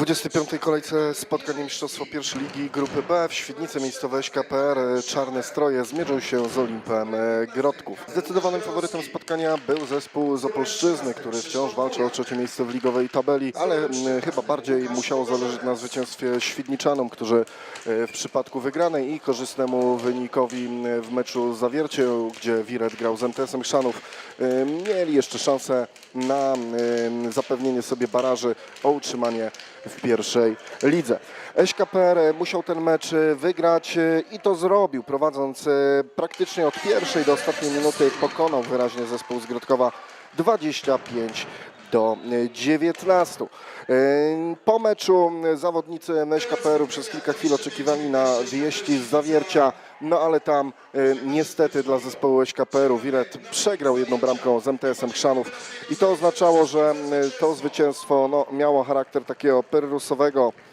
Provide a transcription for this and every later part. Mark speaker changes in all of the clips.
Speaker 1: 25. kolejce spotkania Mistrzostwa pierwszej ligi grupy B w Świdnicy miejscowe KPR Czarne Stroje zmierzą się z Olimpem e, Grodków. Zdecydowanym faworytem spotkania był zespół z Opolszczyzny, który wciąż walczy o trzecie miejsce w ligowej tabeli, ale chyba bardziej musiało zależeć na zwycięstwie Świdniczanom, którzy e, w przypadku wygranej i korzystnemu wynikowi w meczu Zawiercie, gdzie Wiret grał z MTS-em Chrzanów, e, mieli jeszcze szansę na zapewnienie sobie baraży o utrzymanie w pierwszej lidze. SKPR musiał ten mecz e, wygrać e, i to zrobił, prowadząc e, praktycznie od pierwszej do ostatniej minuty pokonał wyraźnie zespół z Grodkowa 25 do e, 19. E, Po meczu zawodnicy SKPR-u przez kilka chwil oczekiwali na wieści z zawiercia, no ale tam e, niestety dla zespołu SKPR-u Wiret przegrał jedną bramką z MTS-em Chrzanów. I to oznaczało, że e, to zwycięstwo no, miało charakter takiego pyrrusowego e,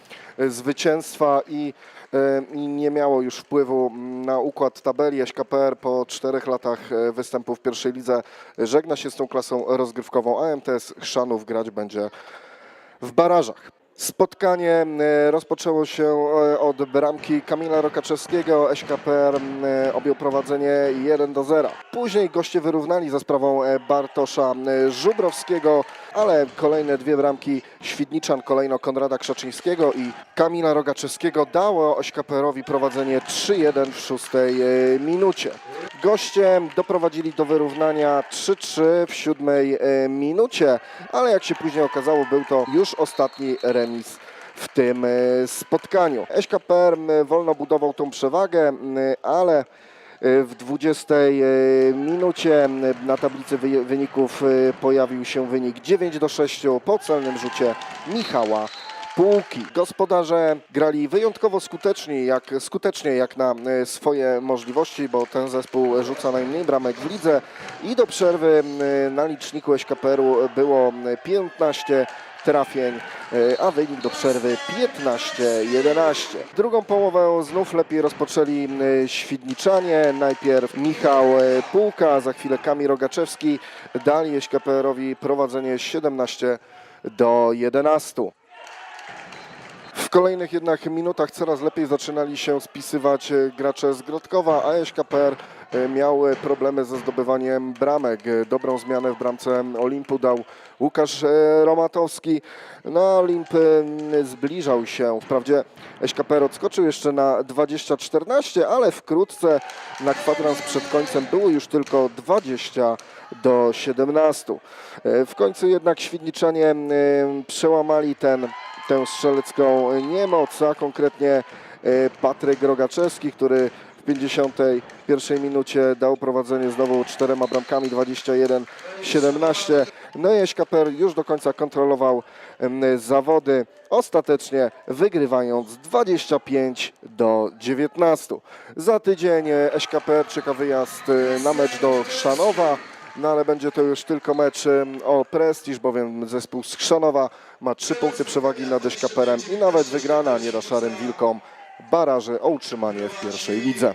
Speaker 1: zwycięstwa i, e, i nie miało już wpływu na układ tabeli. SKPR po czterech latach e, występu w pierwszej lidze żegna się z tą klasą rozgrywkową, a MTS Chrzanów grać będzie w barażach. Spotkanie e, rozpoczęło się e, od bramki Kamila Rokaczewskiego. SKPR e, objął prowadzenie 1 do 0. Później goście wyrównali za sprawą Bartosza Żubrowskiego, ale kolejne dwie bramki Świdniczan, kolejno Konrada Krzaczyńskiego i Kamila Rogaczewskiego dało SKPR-owi prowadzenie 3-1 w szóstej minucie. Goście doprowadzili do wyrównania 3-3 w siódmej e, minucie, ale jak się później okazało, był to już ostatni remis w tym e, spotkaniu. SKPR m, wolno budował tą przewagę, ale e, w 20 e, minucie na tablicy wy- wyników e, pojawił się wynik 9 do 6 po celnym rzucie Michała Półki. Gospodarze grali wyjątkowo skutecznie jak, skutecznie jak na e, swoje możliwości, bo ten zespół rzuca najmniej bramek w lidze i do przerwy m, na liczniku SKPR-u było m, 15 trafień, e, a wynik do przerwy 15-11. Drugą połowę znów lepiej rozpoczęli Świdniczanie. Najpierw Michał e, Półka, za chwilę Kamil Rogaczewski. Dali SKPR-owi prowadzenie 17 do 11. W kolejnych jednak minutach coraz lepiej zaczynali się spisywać e, gracze z Grodkowa, a SKPR e, miał problemy ze zdobywaniem bramek. Dobrą zmianę w bramce Olimpu dał Łukasz e, Romatowski. No, Olimp e, zbliżał się. Wprawdzie SKPR odskoczył jeszcze na 20-14, ale wkrótce na kwadrans przed końcem było już tylko 20 do 17. E, W końcu jednak Świdniczanie e, przełamali ten tę strzelecką niemoc, a konkretnie e, Patryk Rogaczewski, który w 51 minucie dał prowadzenie znowu czterema bramkami 21-17. No i SKPR już do końca kontrolował zawody, ostatecznie wygrywając 25 do 19. Za tydzień e, SKPR czeka wyjazd e, na mecz do Chrzanowa. No ale będzie to już tylko mecz o prestiż, bowiem zespół z ma trzy punkty przewagi nad SKPR-em i nawet wygrana nie da szarym wilkom baraży o utrzymanie w pierwszej lidze.